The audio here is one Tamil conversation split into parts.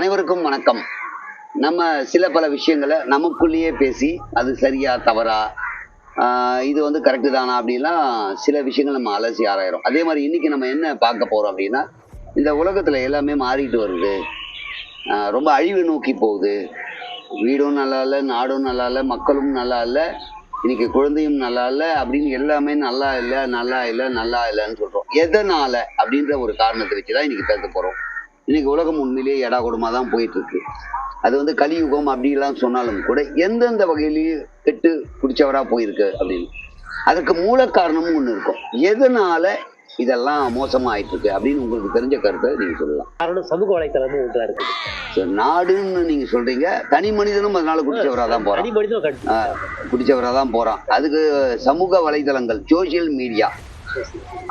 அனைவருக்கும் வணக்கம். நம்ம சில பல விஷயங்களை நமக்குள்ளேயே பேசி அது சரியா தவறா இது வந்து கரெக்டு தானா அப்படின்லாம் சில விஷயங்கள் நம்ம அலசி ஆராயிரும் அதே மாதிரி இன்னைக்கு நம்ம என்ன பார்க்க போறோம் அப்படின்னா இந்த உலகத்துல எல்லாமே மாறிட்டு வருது. ரொம்ப அழிவு நோக்கி போகுது. வீடும் நல்லா இல்லை நாடும் நல்லா இல்லை மக்களும் நல்லா இல்லை இன்னைக்கு குழந்தையும் நல்லா இல்லை அப்படின்னு எல்லாமே நல்லா இல்லை நல்லா இல்லை நல்லா இல்லைன்னு சொல்கிறோம் எதனால அப்படின்ற ஒரு காரணத்தை வச்சு தான் இன்னைக்கு பேச போகிறோம் இன்னைக்கு உலகம் உண்மையிலேயே எடா கூடமா தான் போயிட்டு இருக்கு அது வந்து கலியுகம் அப்படிலாம் சொன்னாலும் கூட எந்தெந்த வகையிலேயும் கெட்டு பிடிச்சவரா போயிருக்கு அப்படின்னு. அதுக்கு மூல காரணமும் ஒண்ணு இருக்கும். எதனால இதெல்லாம் மோசமா ஆயிட்டு இருக்கு அப்படின்னு உங்களுக்கு தெரிஞ்ச கருத்தை நீங்க சொல்லலாம். காரணம் சமூக வலைத்தளமும் ஒன்றா இருக்குது நாடுன்னு நீங்க சொல்றீங்க. தனி மனிதனும் அதனால குடிச்சவரா தான் போறான். தனி மனிதனும் கண்டு குடிச்சவரா தான் போறான். அதுக்கு சமூக வலைதளங்கள் சோசியல் மீடியா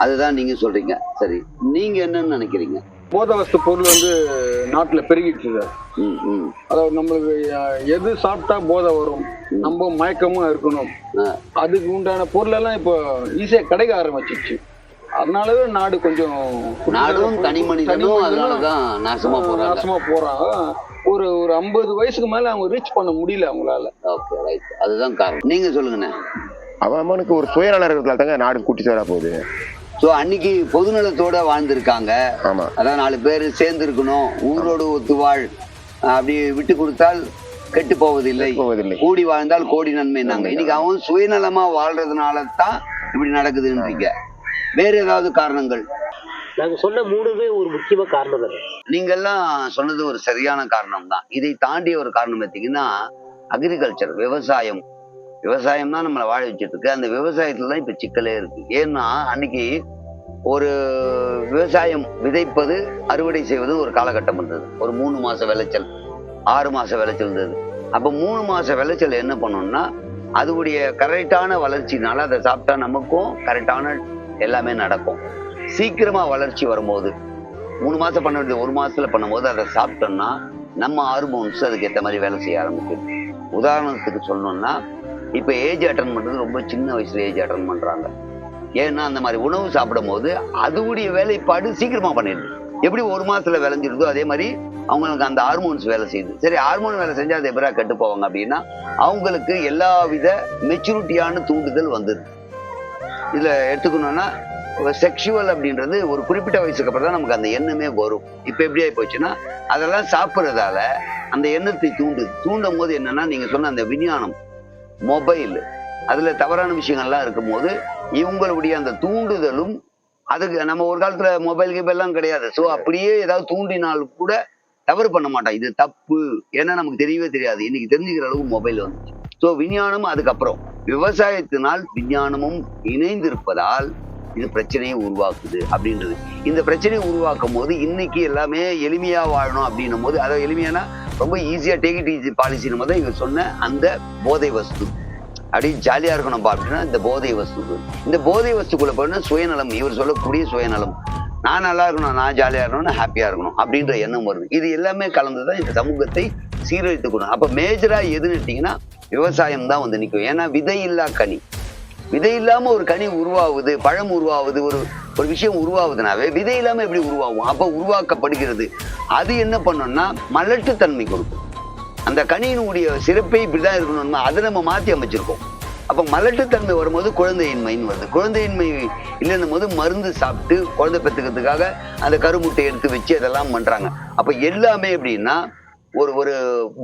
அதுதான் நீங்க சொல்றீங்க. சரி நீங்க என்னன்னு நினைக்கிறீங்க? போதவஸ்து பொருள் வந்து நாட்டில் பெருகிட்டு சார். ம் ம். அதாவது நம்மளுக்கு எது சாப்பிட்டா போதை வரும் நம்ம மயக்கமும் இருக்கணும். அதுக்கு உண்டான பொருளெல்லாம் இப்போ ஈஸியாக கிடைக்க ஆரம்பிச்சிச்சு அதனாலவே நாடு கொஞ்சம் நாடும் தனி மனிதனும் அதனாலதான் நாசமா போறாங்க. நாசமா போறாங்க. ஒரு ஒரு ஐம்பது வயசுக்கு மேல அவங்க ரீச் பண்ண முடியல அவங்களால. ஓகே ரைட் அதுதான் காரணம். நீங்க சொல்லுங்கண்ணே. அவன் அவனுக்கு ஒரு சுயநலம் இருக்கிறதுனால தாங்க நாடு கூட்டி வரா போகுது. ஸோ அன்னைக்கு பொதுநலத்தோட வாழ்ந்திருக்காங்க. ஆமா. அதான் நாலு பேர் சேர்ந்து இருக்கணும் ஊரோடு ஒத்துவாழ் அப்படி விட்டு கொடுத்தால் கெட்டு போவதில்லை. போவதில்லை. கூடி வாழ்ந்தால் கோடி நன்மைன்னாங்க. இன்னைக்கு அவன் சுயநலமா வாழ்றதுனால தான் இப்படி நடக்குதுன்றீங்க வேற ஏதாவது காரணங்கள்? நாங்க சொன்ன மூணுமே ஒரு முக்கியமா காரணம் தானே. நீங்கெல்லாம் சொன்னது ஒரு சரியான காரணம் தான் இதை தாண்டிய ஒரு காரணம் பார்த்தீங்கன்னா அக்ரிகல்ச்சர் விவசாயம். விவசாயம் தான் நம்மளை வாழ வச்சுட்டு இருக்கு. அந்த விவசாயத்துல தான் இப்ப சிக்கலே இருக்கு. ஏன்னா அன்னைக்கு ஒரு விவசாயம் விதைப்பது அறுவடை செய்வது ஒரு காலகட்டம் இருந்தது. ஒரு மூணு மாச விளைச்சல் ஆறு மாச விளைச்சல் இருந்தது. அப்ப மூணு மாச விளைச்சல் என்ன பண்ணணும்னா அதுடைய கரெக்டான வளர்ச்சினால அதை சாப்பிட்டா நமக்கும் கரெக்டான எல்லாமே நடக்கும். சீக்கிரமா வளர்ச்சி வரும்போது மூணு மாசம் பண்ண வேண்டியது ஒரு மாசத்துல பண்ணும்போது அதை சாப்பிட்டோம்னா நம்ம ஹார்மோன்ஸ் அதுக்கு ஏற்ற மாதிரி வேலை செய்ய ஆரம்பிக்கும். உதாரணத்துக்கு சொல்லணும்னா இப்போ ஏஜ் அட்டன் பண்றது ரொம்ப சின்ன வயசுல ஏஜ் அட்டன் பண்றாங்க. ஏன்னா அந்த மாதிரி உணவு சாப்பிடும் போது அதுடைய வேலைப்பாடு சீக்கிரமா பண்ணிடுது எப்படி ஒரு மாசத்துல விளைஞ்சிருதோ அதே மாதிரி அவங்களுக்கு அந்த ஹார்மோன்ஸ் வேலை செய்யுது. சரி ஹார்மோன் வேலை செஞ்சா அது எப்படா கெட்டு போவாங்க அப்படின்னா அவங்களுக்கு எல்லா வித மெச்சூரிட்டியான தூண்டுதல் வந்துருது இதுல எடுத்துக்கணும்னா செக்ஷுவல் அப்படின்றது ஒரு குறிப்பிட்ட வயசுக்கு அப்புறம் தான் நமக்கு அந்த எண்ணமே வரும். இப்போ எப்படி ஆகி போச்சுன்னா அதெல்லாம் சாப்பிட்றதால அந்த எண்ணத்தை தூண்டுது தூண்டும் போது என்னன்னா நீங்க சொன்ன அந்த விஞ்ஞானம் மொபைல். அதுல தவறான விஷயங்கள்லாம் இருக்கும்போது இவங்களுடைய அந்த தூண்டுதலும் அதுக்கு நம்ம ஒரு காலத்துல மொபைல் கிபெல்லாம் கிடையாது. ஸோ அப்படியே ஏதாவது தூண்டினால் கூட தவறு பண்ண மாட்டோம் இது தப்பு ஏன்னா நமக்கு தெரியவே தெரியாது. இன்னைக்கு தெரிஞ்சுக்கிற அளவுக்கு மொபைல் வந்துச்சு. ஸோ விஞ்ஞானம் அதுக்கப்புறம். விவசாயத்தினால் விஞ்ஞானமும் இணைந்திருப்பதால் இது பிரச்சனையை உருவாக்குது அப்படின்றது. இந்த பிரச்சனையை உருவாக்கும் போது இன்னைக்கு எல்லாமே எளிமையா வாழணும் அப்படின்னும் போது அதை எளிமையானா ரொம்ப ஈஸியாக டேக் இட் ஈஸி பாலிசின்னு போது இவங்க சொன்ன அந்த போதை வஸ்து. அப்படி ஜாலியாக இருக்கணும்ப்பா அப்படின்னா இந்த போதை வஸ்து. இந்த போதை வஸ்துக்குள்ள போனா சுயநலம் இவர் சொல்லக்கூடிய சுயநலம். நான் நல்லா இருக்கணும் நான் ஜாலியாக இருக்கணும் ஹாப்பியாக இருக்கணும் அப்படின்ற எண்ணம் வரும் இது எல்லாமே கலந்து தான் இந்த சமூகத்தை சீரழித்துக்கணும். அப்போ மேஜராக எதுன்னு எடுத்தீங்கன்னா விவசாயம் தான் வந்து நிற்கும் ஏன்னா விதை இல்லா கனி. விதை இல்லாமல் ஒரு கனி உருவாகுது பழம் உருவாகுது ஒரு ஒரு விஷயம் உருவாகுதுனாவே விதை இல்லாமல் எப்படி உருவாகும்? அப்போ உருவாக்கப்படுகிறது. அது என்ன பண்ணும்னா மலட்டுத்தன்மை கொடுக்கும். அந்த கனியினுடைய சிறப்பே இப்படிதான் இருக்கணும்னா அதை நம்ம மாற்றி அமைச்சிருக்கோம். அப்போ மலட்டுத்தன்மை வரும்போது குழந்தையின்மைன்னு வருது. குழந்தையின்மை இல்லைன்னும் போது மருந்து சாப்பிட்டு குழந்தை பெற்றுக்கிறதுக்காக அந்த கருமுட்டை எடுத்து வச்சு அதெல்லாம் பண்ணுறாங்க அப்போ எல்லாமே எப்படின்னா ஒரு ஒரு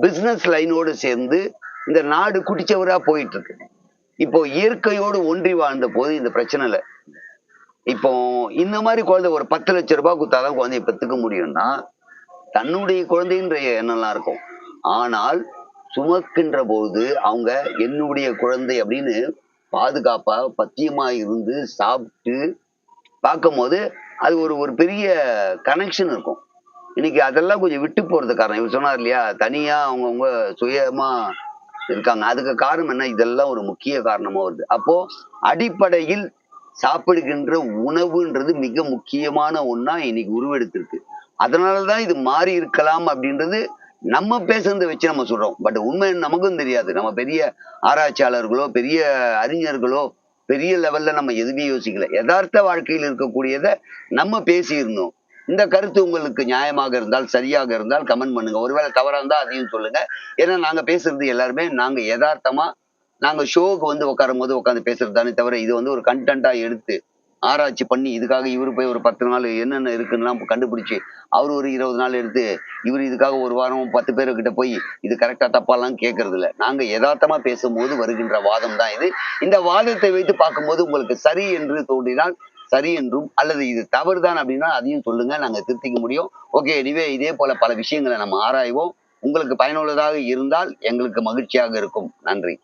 பிஸ்னஸ் லைனோடு சேர்ந்து இந்த நாடு குடிச்சவராக போயிட்டு இருக்கு. இப்போ இயற்கையோடு ஒன்றி வாழ்ந்த போது இந்த பிரச்சனை இல்லை. இப்போ இந்த மாதிரி குழந்தை ஒரு பத்து லட்ச ரூபாய் கொடுத்தாதான் குழந்தைய பெற்றுக்க முடியும்னா தன்னுடைய குழந்தைன்ற எண்ணம்லாம் இருக்கும். ஆனால் சுமக்கின்ற போது அவங்க என்னுடைய குழந்தை அப்படின்னு பாதுகாப்பா பத்தியமா இருந்து சாப்பிட்டு பார்க்கும்போது அது ஒரு ஒரு பெரிய கனெக்ஷன் இருக்கும். இன்னைக்கு அதெல்லாம் கொஞ்சம் விட்டு போறது காரணம். இவர் சொன்னார் இல்லையா தனியா அவங்கவுங்க சுயமா இருக்காங்க. அதுக்கு காரணம் என்ன? இதெல்லாம் ஒரு முக்கிய காரணமா வருது அப்போ அடிப்படையில் சாப்பிடுகின்ற உணவுன்றது மிக முக்கியமான ஒன்றா இன்னைக்கு உருவெடுத்திருக்கு. அதனாலதான் இது மாறி இருக்கலாம் அப்படின்றது நம்ம பேசுறதை வச்சு நம்ம சொல்றோம். பட் உண்மை நமக்கும் தெரியாது. நம்ம பெரிய ஆராய்ச்சியாளர்களோ பெரிய அறிஞர்களோ பெரிய லெவல்ல நம்ம எதுவுமே யோசிக்கல. யதார்த்த வாழ்க்கையில் இருக்கக்கூடியதை நம்ம பேசியிருந்தோம். இந்த கருத்து உங்களுக்கு நியாயமாக இருந்தால் சரியாக இருந்தால் கமெண்ட் பண்ணுங்க. ஒருவேளை தவறா இருந்தால் அதையும் சொல்லுங்க. ஏன்னா நாங்க பேசுறது எல்லாருமே நாங்க யதார்த்தமா நாங்க ஷோவுக்கு வந்து உட்காரும் போது உட்காந்து பேசுறது தானே தவிர இது வந்து ஒரு கண்டென்ட்டாக எடுத்து ஆராய்ச்சி பண்ணி இதுக்காக இவரு போய் ஒரு பத்து நாள் என்னென்ன இருக்குன்னா கண்டுபிடிச்சி அவர் ஒரு இருபது நாள் எடுத்து இவர் இதுக்காக ஒரு வாரம் பத்து பேர்கிட்ட போய் இது கரெக்டா தப்பாலாம் கேட்கறது இல்லை. நாங்க யதார்த்தமாக பேசும்போது வருகின்ற வாதம் தான் இது. இந்த வாதத்தை வைத்து பார்க்கும்போது உங்களுக்கு சரி என்று தோன்றினால் சரி என்றும் அல்லது இது தவறு தான் அப்படின்னா அதையும் சொல்லுங்க நாங்க திருத்திக்க முடியும். ஓகே எனிவே இதே போல பல விஷயங்களை நம்ம ஆராய்வோம். உங்களுக்கு பயனுள்ளதாக இருந்தால் எங்களுக்கு மகிழ்ச்சியாக இருக்கும். நன்றி.